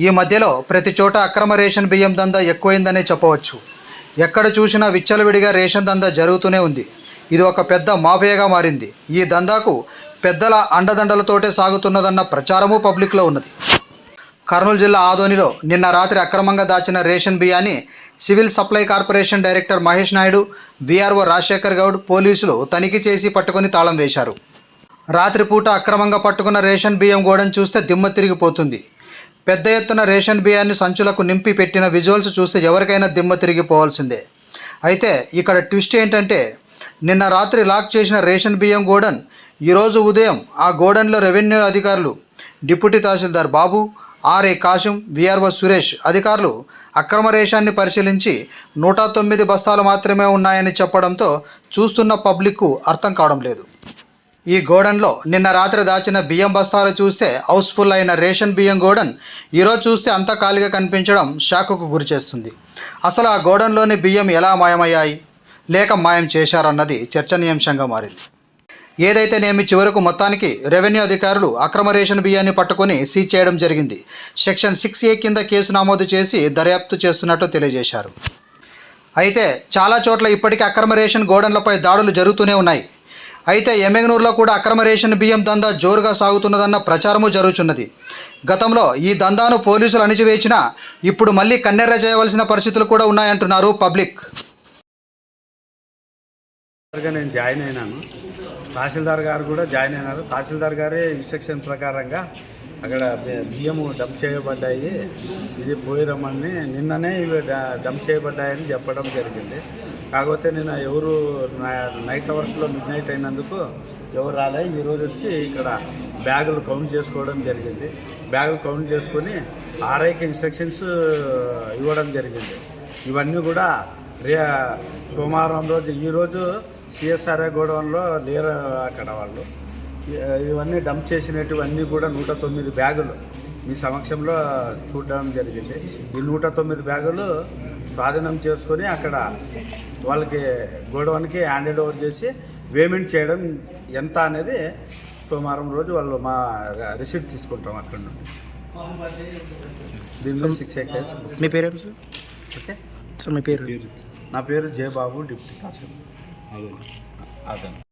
ఈ మధ్యలో ప్రతి చోట అక్రమ రేషన్ బియ్యం దందా ఎక్కువైందనే చెప్పవచ్చు. ఎక్కడ చూసినా విచ్చలవిడిగా రేషన్ దందా జరుగుతూనే ఉంది. ఇది ఒక పెద్ద మాఫియాగా మారింది. ఈ దందాకు పెద్దల అండదండలతోటే సాగుతున్నదన్న ప్రచారము పబ్లిక్లో ఉన్నది. కర్నూలు జిల్లా ఆదోనిలో నిన్న రాత్రి అక్రమంగా దాచిన రేషన్ బియ్యాన్ని civil supply corporation director Mahesh Naidu VRO Rajasekhar Goud పోలీసులు తనిఖీ చేసి పట్టుకుని తాళం వేశారు. రాత్రిపూట అక్రమంగా పట్టుకున్న రేషన్ బియ్యం గోడను చూస్తే దిమ్మ తిరిగిపోతుంది. పెద్ద ఎత్తున రేషన్ బియ్యాన్ని సంచులకు నింపి పెట్టిన విజువల్స్ చూస్తే ఎవరికైనా దిమ్మ తిరిగిపోవాల్సిందే. అయితే ఇక్కడ ట్విస్ట్ ఏంటంటే నిన్న రాత్రి లాక్ చేసిన రేషన్ బియ్యం గోడన్ ఈరోజు ఉదయం ఆ గోడన్లో రెవెన్యూ అధికారులు డిప్యూటీ తహసీల్దార్ బాబు ఆర్ఏ కాశం విఆర్ఓ సురేష్ అధికారులు అక్రమ రేషాన్ని పరిశీలించి నూట తొమ్మిది బస్తాలు మాత్రమే ఉన్నాయని చెప్పడంతో చూస్తున్న పబ్లిక్కు అర్థం కావడం లేదు. ఈ గోడన్లో నిన్న రాత్రి దాచిన బియ్యం బస్తాలు చూస్తే హౌస్ఫుల్ అయిన రేషన్ బియ్యం గోడన్ ఈరోజు చూస్తే అంతా ఖాళీగా కనిపించడం షాకుకు గురిచేస్తుంది అసలు ఆ గోడన్లోని బియ్యం ఎలా మాయమయ్యాయి? లేక మాయం చేశారన్నది చర్చనీయాంశంగా మారింది. ఏదైతేనేమి చివరకు మొత్తానికి రెవెన్యూ అధికారులు అక్రమ రేషన్ బియ్యాన్ని పట్టుకొని సీజ్ చేయడం జరిగింది సెక్షన్ సిక్స్ ఏ కింద కేసు నమోదు చేసి దర్యాప్తు చేస్తున్నట్టు తెలియజేశారు. అయితే చాలా చోట్ల ఇప్పటికీ అక్రమ రేషన్ గోడన్లపై దాడులు జరుగుతూనే ఉన్నాయి. అయితే ఎమ్మెగనూరులో కూడా అక్రమ రేషన్ బియ్యం దందా జోరుగా సాగుతున్నదన్న ప్రచారము జరుగుతున్నది గతంలో ఈ దందాను పోలీసులు అణిచివేసినా ఇప్పుడు మళ్ళీ కన్నెర్ర చేయవలసిన పరిస్థితులు కూడా ఉన్నాయంటున్నారు పబ్లిక్. నేను జాయిన్ అయినాను. తహసీల్దార్ గారు కూడా జాయిన్ అయినారు. తహసీల్దార్ గారే ఇన్స్ట్రక్షన్ ప్రకారంగా అక్కడ బియ్యము డంప్ చేయబడ్డాయి. ఇది పోయి రమ్మని నిన్ననే ఇవి డంప్ చేయబడ్డాయని చెప్పడం జరిగింది. కాకపోతే నేను ఎవరు నైట్ అవర్స్లో మిడ్ నైట్ అయినందుకు ఎవరు రాలే. ఈరోజు వచ్చి ఇక్కడ బ్యాగులు కౌంట్ చేసుకోవడం జరిగింది. బ్యాగులు కౌంట్ చేసుకొని ఆర్ఐకి ఇన్స్ట్రక్షన్స్ ఇవ్వడం జరిగింది. ఇవన్నీ కూడా రే సోమవారం రోజు ఈరోజు సిఎస్ఆర్ఐ గోడౌన్లో లేరు అక్కడ వాళ్ళు. ఇవన్నీ డంప్ చేసినటువన్నీ కూడా నూట తొమ్మిది బ్యాగులు మీ సమక్షంలో చూడడం జరిగింది. ఈ నూట తొమ్మిది బ్యాగులు స్వాధీనం చేసుకొని అక్కడ వాళ్ళకి గోడౌన్కి హ్యాండెడ్ ఓవర్ చేసి పేమెంట్ చేయడం ఎంత అనేది సోమవారం రోజు వాళ్ళు మా రిసీప్ట్ తీసుకుంటాం అక్కడ నుండి. దీని మీద శిక్ష కేసు మీ పేరేం సార్? ఓకే. సార్ మీ పేరు? నా పేరు జయబాబు డిప్యూటీ తహసీల్ అదే.